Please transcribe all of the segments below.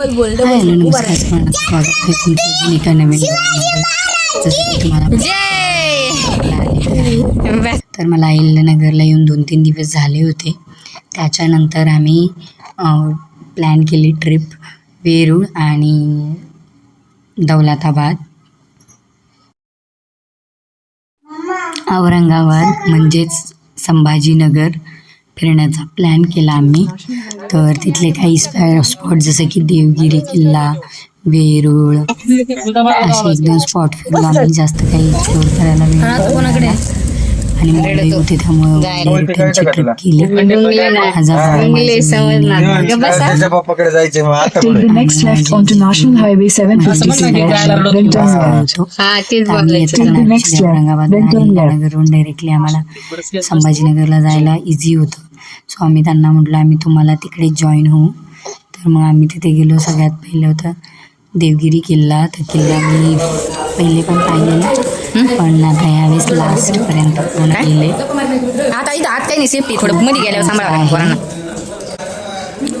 Hi hello नमस्कार. तुम्हाला स्वागत आहे तुमचं अजून एका नवीन. जसं की तुम्हाला तर मला अहिल्यानगरला येऊन दोन तीन दिवस झाले होते. त्याच्यानंतर आम्ही प्लॅन केली ट्रिप वेरूळ आणि दौलताबाद. औरंगाबाद म्हणजेच संभाजीनगर. फिरण्याचा प्लॅन केला आम्ही तर तिथले काही स्पॉट जसं की देवगिरी किल्ला वेरूळ असे एक दोन स्पॉट फिरलो आम्ही जास्त काही एक्सप्लोर करायला मिळाला. आणि मुंबई होते त्यामुळे रिटर्नची ट्रिप केली माझा भाऊ, माझी इंग्लिश बहीण, समजणार ग बसा. त्याच्या पप्पाकडे जायचे मग आता Take the next left onto National Highway 752 then turn right. होतो. हा तेच आम्ही बघायचं येताना the next actually left, Aurangabad then turn left. अहिल्यानगरहून डायरेक्टली आम्हाला संभाजीनगरला जायला इझी होतं. सो आम्ही त्यांना म्हटलं आम्ही तुम्हाला तिकडे जॉईन होऊ. तर मग आम्ही तिथे गेलो. सगळ्यात पहिलं होतं देवगिरी किल्ला. तर किल्ला मी पहिले पण पाहिलेला. पण आता यावेळेस लास्टपर्यंत पूर्ण केले. आता इथं आत काही नाही सेफ्टी थोडं मध्ये गेल्यावर सांभाळा पोरांना.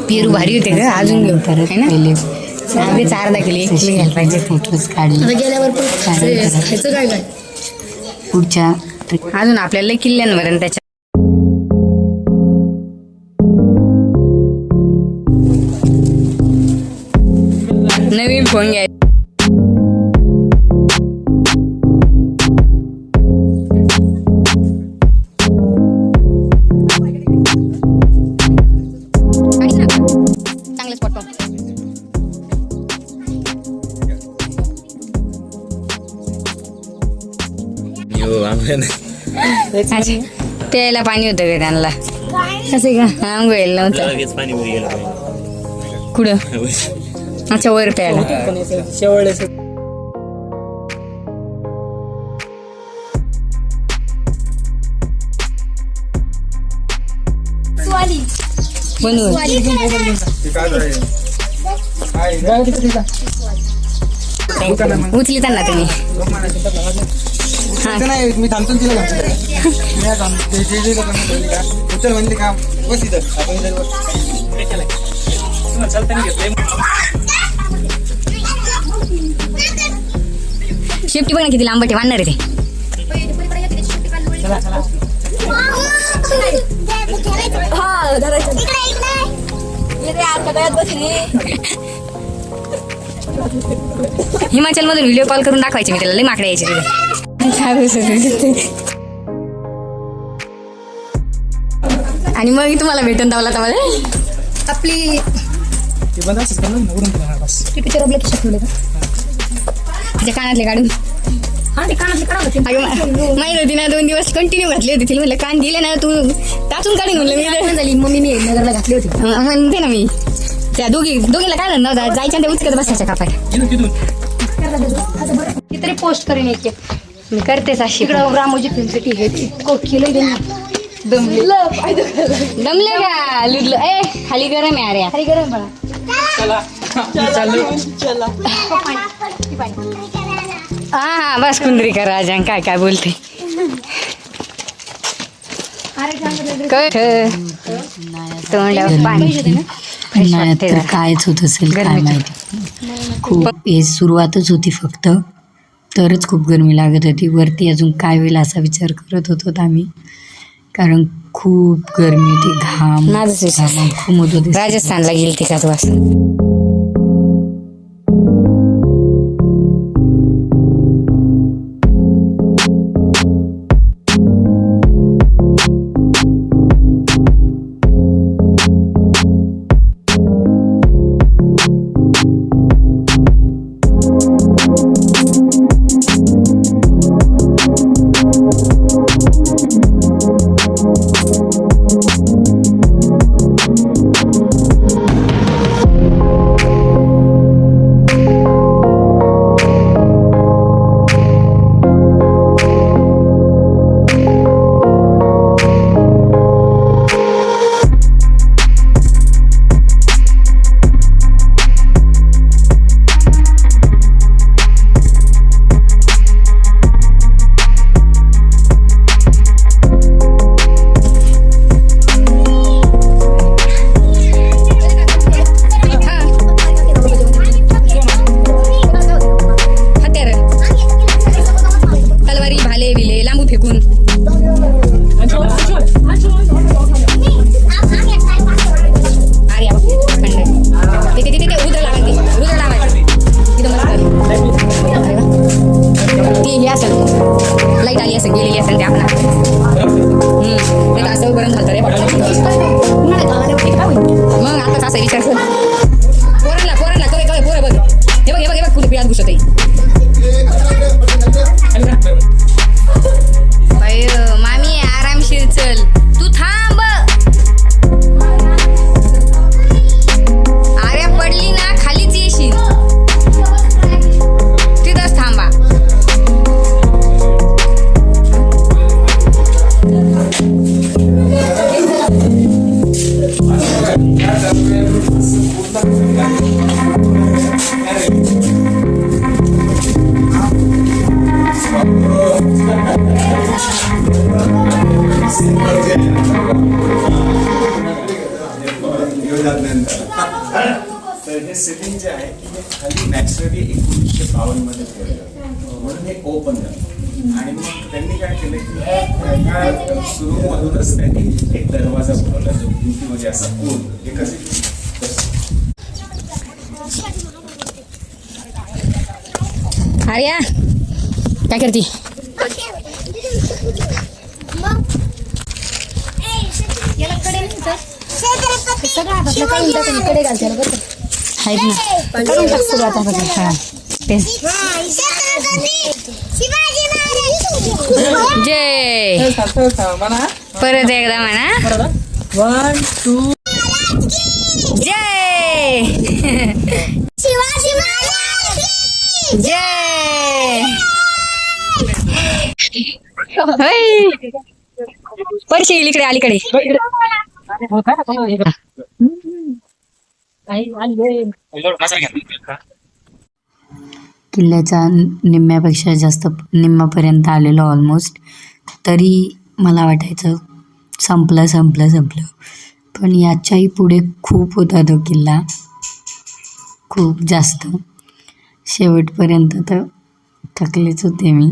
पेरू भारी होते ग अजून घेऊ ना? पहिले आम्ही चार एक किलो घ्यायला पाहिजे. फोटोज काढले. गेल्यावर पुढच्या अजून आपल्याला लय किल्ल्यांवर त्याच्या नवीन फोन घ्याय अच्छा. प्यायला पाणी होतं का त्यांना? कसं का? आंघोळीला नव्हतं. लगेच पाणी वर गेलं. पाहिजे. कुठं? अच्छा वर प्यायला. बनवून. उचली त्यांना तुम्ही. हा नाही मी थांबतो तिला थांबतो. म्हणले का, बस इथं. बघ ना किती लांबट वाढणार आहे ते. हिमाचल मधून व्हिडिओ कॉल करून दाखवायचे मी त्याला. लई माकडे यायचे तिथे. आणि मग तुम्हाला भेटून दावला तर मला. आपली ते बंद असंच करणार ना, उडून तिला बस. पिक्चर आपल्या खिशात ठेवलं का तिच्या कानातले काढून. अगं, मा- माहीत होती ना दोन दिवस कंटिन्यू घातली होती तिला. म्हणलं कान दिले ना तू टाचून काढून म्हणलं मी. झाली. मम्मी मी नगरला घातली होती. म्हणते ना मी. त्या दोघी दोघीला काय धंदा होता जायच्या आणि त्या उचकत बसायच्या कापाय तरी पोस्ट करेन एक एक. मी करतेच अशी. इकडं रामोजी फिल्मसाठी हे इतकं केलं त्यांनी. दमले. दमले का? लुडलं. ए खाली गरम आहे अरे. खाली गरम बघा हा हा बस कुंदरीकर राजा काय काय बोलते. कट. तोंडावर पाणी. फ्रेश उन्हाळ्यात वाटते तर जरा. कायच होत असेल काय. माहिती. खूप हे सुरुवातच होती फक्त. तरच खूप गरमी लागत होती. वरती अजून काय होईल असा विचार करत होतो आम्ही. कारण खूप गरमी होती. घाम विचार. घाम खूप होत. राजस्थानला गेली ती सात वाजता तर बावन्न मध्ये म्हणून हे ओपन झालं. आणि मग त्यांनी काय केलं की ह्या ह्या त्यांनी एक दरवाज़ा बनवला जो भिंतीमध्ये असा कोण कसे आर्या काय करते? सगळं हातातलं काढून टाकून कडे घालते बरं आहेत ना. काढून टाक सगळं हातातलं हा. तेच जय. परत एकदा म्हणा. वन टू जय. जय. होय. परशी येईल इकडे अलीकडे. किल्ल्याच्या निम्म्यापेक्षा जास्त निम्म्यापर्यंत आलेलो ऑलमोस्ट तरी मला वाटायचं संपलं संपलं संपलं. पण याच्याही पुढे खूप होता तो किल्ला. खूप जास्त. शेवटपर्यंत तर थकलेच होते मी.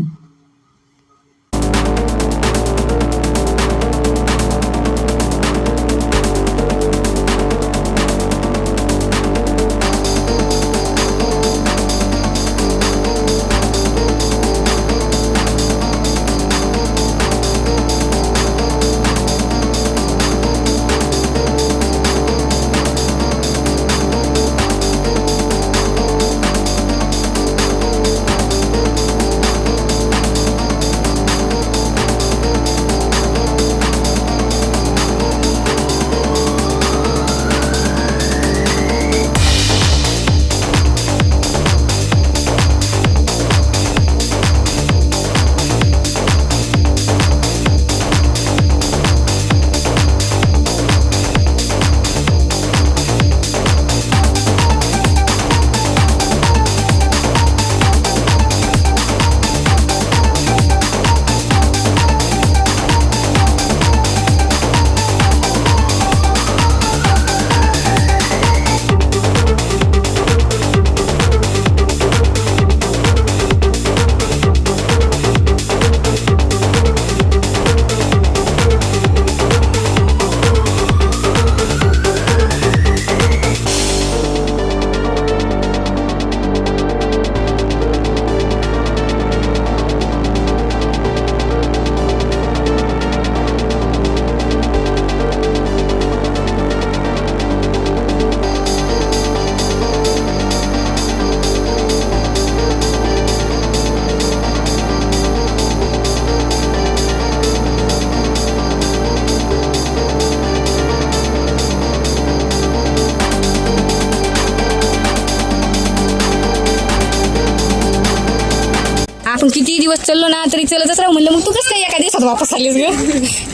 वापस आलीस ग.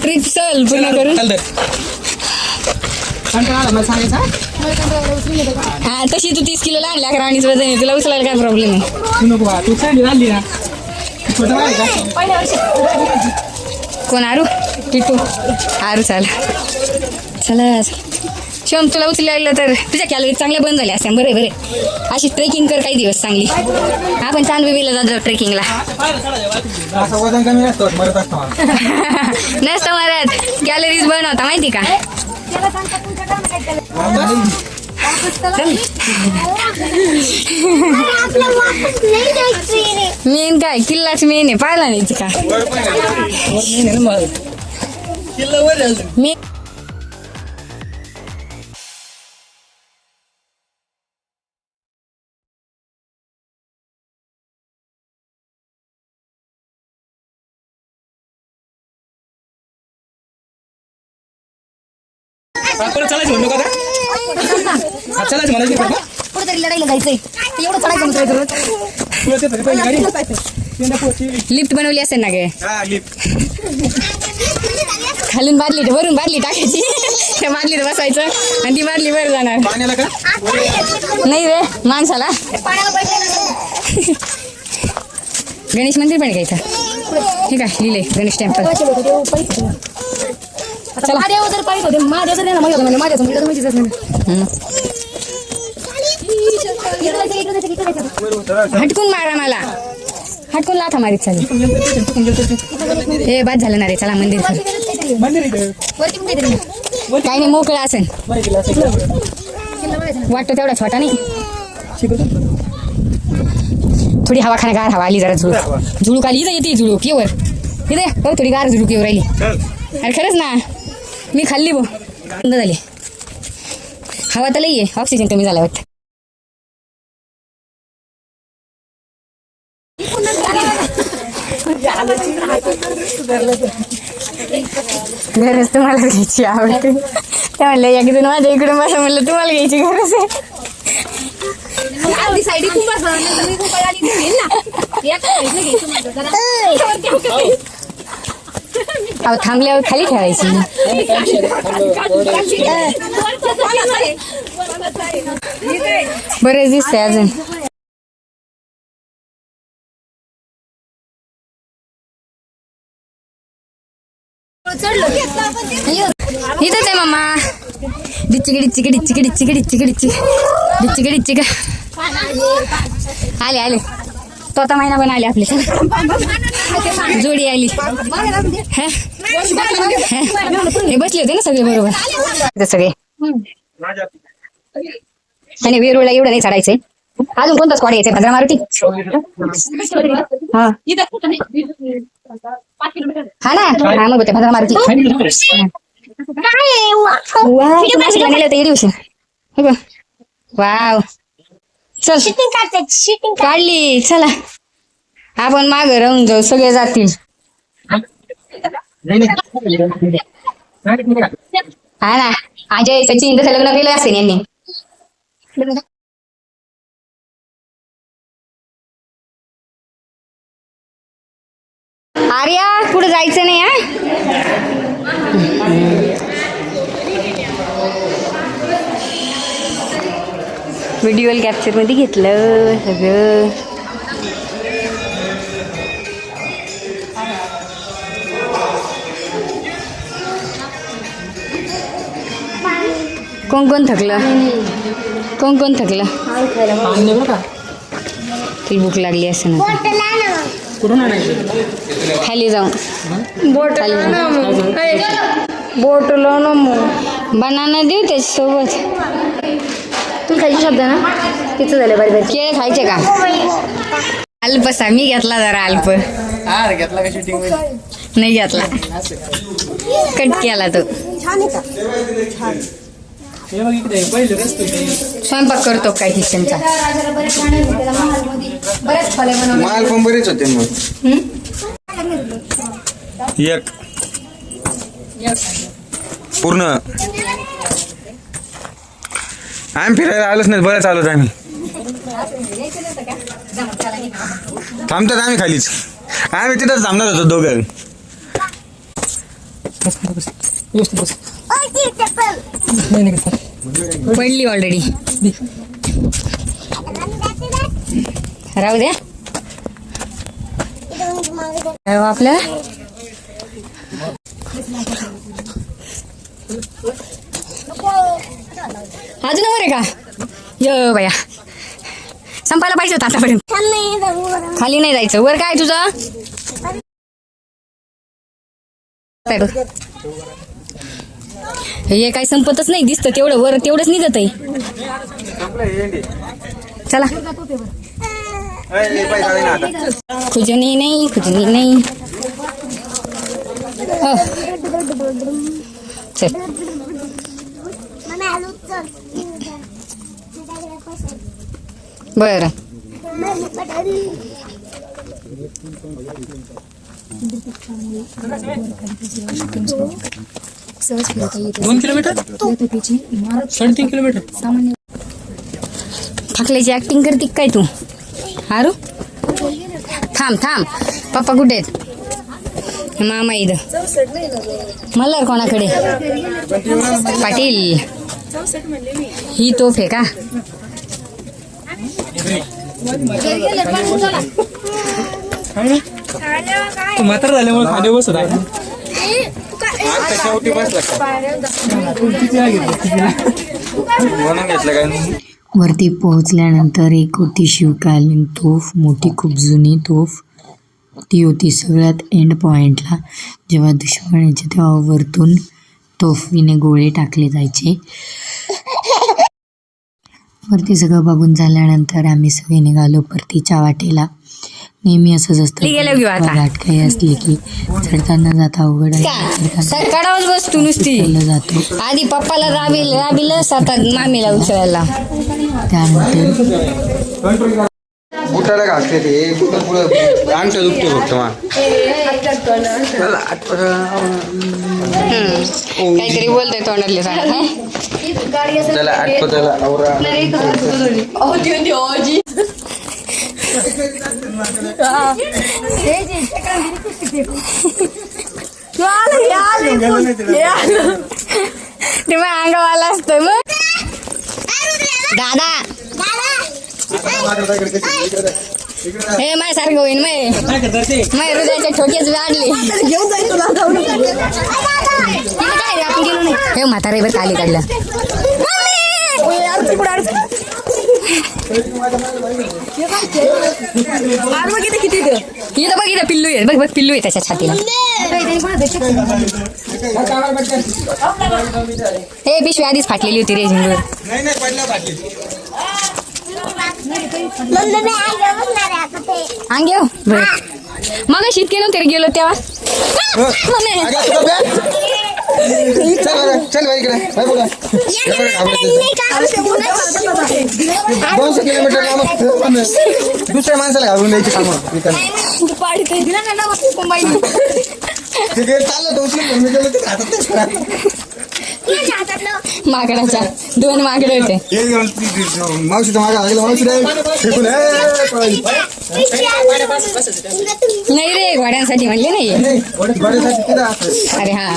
ट्रिप चल पूर्ण करून हा? तशी तू तीस किलो आणल्या अकरा आणि वजन? आहे तुला उचलायला काय प्रॉब्लेम आहे? कोण आरू? टिटू. आरू चाला चला. शिवम तुला उचलायला तर तुझ्या कॅलरी चांगल्या बंद झाल्या असत्या. बरे बरे. अशी ट्रेकिंग कर काही दिवस चांगली. आपण चांदबिबीला जातो ट्रेकिंगला असं. नसतं मरात. कॅलरीज बर्न होता माहिती का? चल. मेन काय? किल्लाच मेन आहे. पाहिला नाही का? मी परत चालायचं का आता? चालायचं म्हणायचं का? कुठेतरी लढाईला जायचंय एवढं चढायचं म्हणतोय दररोज. तरी. लिफ्ट बनवली असेल ना गे लिफ्ट. खालून बादली वरून बादली टाकायची त्या बादलीत बसायचं आणि ती बादली वर जाणार नाही रे माणसाला गणेश मंदिर पण इथं ठीक आहे लिहिले गणेश टेम्पल पैसे होते, ते पैसे. आता महादेव जर पाहिजे होते. महादेव जर नाही ना माहिती होतं म्हणजे महादेव माहितीच नाही. हटकून मारा मला. हटकून लाथा मारीत चालेल. हे बाद झालं ना रे चला मंदिर काही नाही मोकळं असेल. वाटतो तेवढा छोटा नाही. थोडी हवा खाना गार हवा आली जरा झुळूक. झुळूक आली. इथं येते झुळूक येवर. इथे. बघ थोडी गार झुळूक येऊ राहिली. अरे खरंच ना. मी खाल्ली बो बंद झाली. हवा तर लई आहे. ऑक्सिजन कमी झाला वाटतं. गरज तुम्हाला घ्यायची आवडते. त्या म्हणलं एकदम माझ्या इकडून बसा. म्हणलं तुम्हाला घ्यायची गरज आहे. अहो थांबल्यावर खाली ठेवायची. बरेच दिसतंय अजून. इथंच आहे मामा. डिच्चिक डिच्चिक डिच्चिक डिच्चिक डिच्चिक डिच्चिक डिच्चिक डिच्चिक आले आले. तो आता महिना पण आले आपले जोडी आली. हे? बसले होते ना सगळे बरोबर. सगळे. आणि वेरूळला एवढं नाही चढायचंय. अजून कोणता स्कॉड यायचंय? भद्रा मारुती? हा. हा ना? हा मग होते भद्रा मारुती. नेले होते दिवशी. वाव. चल. काढली. चला. आपण माग राहून जाऊ. सगळे जातील. हा ना. अजय सचिन तसं लग्न केलं असेल यांनी. आर्या पुढे जायचं नाही हा? व्हिडिओ कॅप्चरमध्ये घेतलं. सगळं. कोण कोण थकलं? कोण कोण थकलं? ती भूक लागली असे ना खाली जाऊन. खाली बोटलो बनाना देऊ त्याच्यासोबत. तू खायची शब्द ना? तिचं झालं बरं बरं. केळ खायचे का? अल्पसा मी घेतला जरा अल्प. हा रे, घेतला का शूटिंगमध्ये? नाही घेतला. कट केला तो. हे स्वयंपाक करतो काय किचनचा माल पण बरेच होते मग. एक. पूर्ण. आम्ही फिरायला आलोच नाही बरं चालू आम्ही. थांबतात आम्ही खालीच. आम्ही तिथंच थांबणार होतो दोघं. पडली ऑलरेडी राहू द्या. हो आपल्या अजून वर आहे का? य बाया. संपायला पाहिजे होता आतापर्यंत. खाली नाही जायचं. वर काय तुझं? हे काय संपतच नाही दिसतं. तेवढं वर तेवढंच निघत आहे. चला. खुजनी नाही खुजनी नाही. हो. चल. बरं. सहज फिरता येते दोन किलोमीटर? साडेतीन किलोमीटर. सामान्य थकल्याची ऍक्टिंग करते काय तू? हारू? थांब थांब. पप्पा कुठे आहेत? मामा इथं. मल्हार कोणाकडे? पाटील. ही तोफ आहे का? म्हातार झाल्यामुळे खाली बसत आहे. वरती पोहोचल्यानंतर एक होती शिवकालीन तोफ मोठी खूप जुनी तोफ. ती होती सगळ्यात एंड पॉईंटला जेव्हा दुश्मन यायचे तेव्हा वरतून तोफीने गोळे टाकले जायचे. वरती सगळं बघून झाल्यानंतर आम्ही सगळे निघालो परतीच्या वाटेला नेहमी असंच असतं. घाट काही असली की चढताना जाता अवघड सकाळच बस तू नुसती. जातो. आधी पप्पाला राबील राबील आता मामीला उचलायला. त्यानंतर बुटाला घातले ते. बुटा पुढं अंगठा दुखते फक्त काहीतरी बोलतोय तोंडातले सांगत त्याला आठवत त्याला आवरा. ते मग अंगावाला असतं मग? दादा. हे माय सारखं होईन माय. माय हृदयाच्या ठोकेच वाढले घेऊन जाईल तुला जाऊन काय रे आपण गेलो नाही. हे म्हातारे बरं खाली काढलं इथं बघ इथं पिल्लू आहे. बघ बघ पिल्लू आहे त्याच्या छातीला. हे पिशवी आधीच फाटलेली होती रे झिंगूर नाही नाही पडल्या बाकी अंग घेऊ मग शितके नव्हते रे गेलो तेव्हा? म्हणे. चल बरं, चल बाई इकडे. दोनशे किलोमीटर दुसऱ्या माणसाला घालून द्यायची गेट चाललं दोनशे किलोमीटर. माकडाच्या. दोन माकडे होते. नाही रे घोड्यांसाठी म्हणले नाही. अरे हा.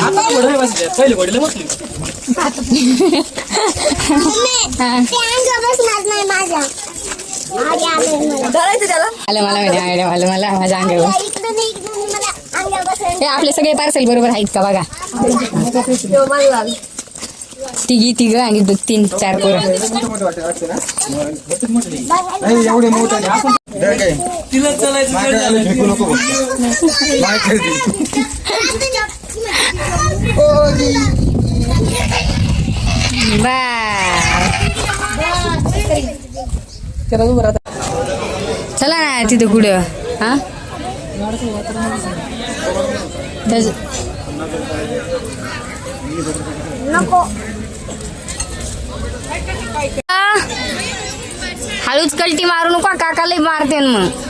हा. आलं मला म्हणे आलं मला मला माझ्या अंगावर. हे आपले सगळे पार्सल बरोबर आहेत का बघा? तिघी तिघ आणि दो- तीन चार पोरं मोठं मोठं वाटतं, वाटतं ना? नाही, एवढे मोठे नाही. Direct आहे. मागं आलं, फेकू नको मागं खेळते. ओ, जी. बाय चला ना तिथं कुठं हा त्याच- हळूच कल्टी मारू नका काका लय मारते मग.